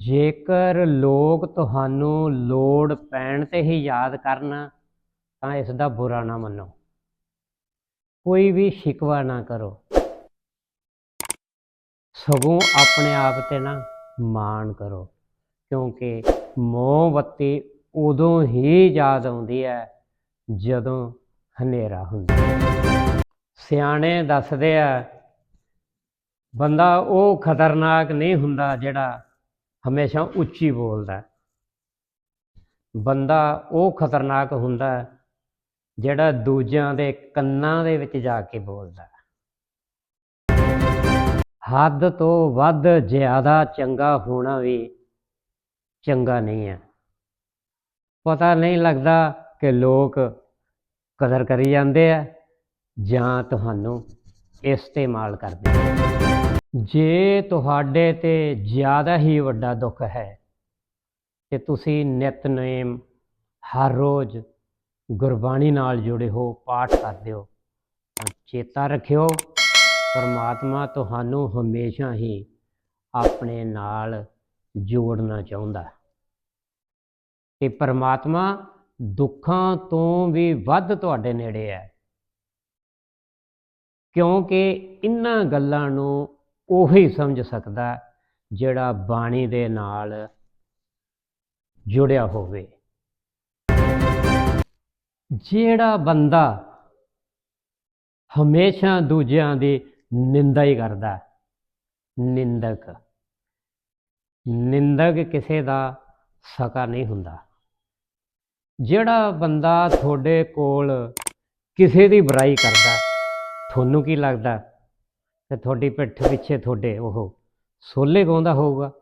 ਜੇਕਰ ਲੋਕ ਤੁਹਾਨੂੰ ਲੋੜ ਪੈਣ ਤੇ ਹੀ ਯਾਦ ਕਰਨ, ਤਾਂ ਇਸ ਦਾ ਬੁਰਾ ਨਾ ਮੰਨੋ। ਕੋਈ ਵੀ ਸ਼ਿਕਵਾ ਨਾ ਕਰੋ। ਸਗੋਂ ਆਪਣੇ ਆਪ ਤੇ ਨਾ ਮਾਣ ਕਰੋ, ਕਿਉਂਕਿ ਮੋਮਬੱਤੀ ਉਦੋਂ ਹੀ ਯਾਦ ਆਉਂਦੀ ਹੈ, ਜਦੋਂ ਹਨੇਰਾ ਹੁੰਦਾ ਸਿਆਣੇ ਦੱਸਦੇ ਆ, ਬੰਦਾ ਉਹ ਖਤਰਨਾਕ ਨਹੀਂ ਹੁੰਦਾ ਜਿਹੜਾ ਹਮੇਸ਼ਾ ਉੱਚੀ ਬੋਲਦਾ ਬੰਦਾ ਉਹ ਖਤਰਨਾਕ ਹੁੰਦਾ ਜਿਹੜਾ ਦੂਜਿਆਂ ਦੇ ਕੰਨਾਂ ਦੇ ਵਿੱਚ ਜਾ ਕੇ ਬੋਲਦਾ ਹੱਦ ਤੋਂ ਵੱਧ ਜ਼ਿਆਦਾ ਚੰਗਾ ਹੋਣਾ ਵੀ ਚੰਗਾ ਨਹੀਂ ਹੈ। ਪਤਾ ਨਹੀਂ ਲੱਗਦਾ ਕਿ ਲੋਕ ਕਦਰ ਕਰੀ ਜਾਂਦੇ ਆ ਜਾਂ ਤੁਹਾਨੂੰ ਇਸਤੇਮਾਲ ਕਰਦੇ ਆ। ਜੇ ਤੁਹਾਡੇ ਤੇ ਜ਼ਿਆਦਾ ਹੀ ਵੱਡਾ ਦੁੱਖ ਹੈ ਕਿ ਤੁਸੀਂ ਨਿਤਨੇਮ ਹਰ ਰੋਜ਼ ਗੁਰਬਾਣੀ ਨਾਲ ਜੁੜੇ ਹੋ, ਪਾਠ ਕਰਦੇ ਹੋ, ਤਾਂ ਚੇਤਾ ਰੱਖਿਓ, ਪਰਮਾਤਮਾ ਤੁਹਾਨੂੰ ਹਮੇਸ਼ਾ ਹੀ ਆਪਣੇ ਨਾਲ ਜੋੜਨਾ ਚਾਹੁੰਦਾ ਹੈ। ਤੇ ਪਰਮਾਤਮਾ ਦੁੱਖਾਂ ਤੋਂ ਵੀ ਵੱਧ ਤੁਹਾਡੇ ਨੇੜੇ ਹੈ। ਕਿਉਂਕਿ ਇਹਨਾਂ ਗੱਲਾਂ ਨੂੰ ਉਹੀ ਸਮਝ ਸਕਦਾ ਜਿਹੜਾ ਬਾਣੀ ਦੇ ਨਾਲ ਜੁੜਿਆ ਹੋਵੇ। ਜਿਹੜਾ ਬੰਦਾ ਹਮੇਸ਼ਾ ਦੂਜਿਆਂ ਦੀ ਨਿੰਦਾ ਹੀ ਕਰਦਾ ਨਿੰਦਕ। ਨਿੰਦਕ ਕਿਸੇ ਦਾ ਸਕਾ ਨਹੀਂ ਹੁੰਦਾ। ਜਿਹੜਾ ਬੰਦਾ ਤੁਹਾਡੇ ਕੋਲ ਕਿਸੇ ਦੀ ਬੁਰਾਈ ਕਰਦਾ ਤੁਹਾਨੂੰ ਕੀ ਲੱਗਦਾ ਕਿ ਤੁਹਾਡੀ ਪਿੱਠ ਪਿੱਛੇ ਤੁਹਾਡੇ ਉਹ ਸੋਲੇ ਗਾਉਂਦਾ ਹੋਊਗਾ।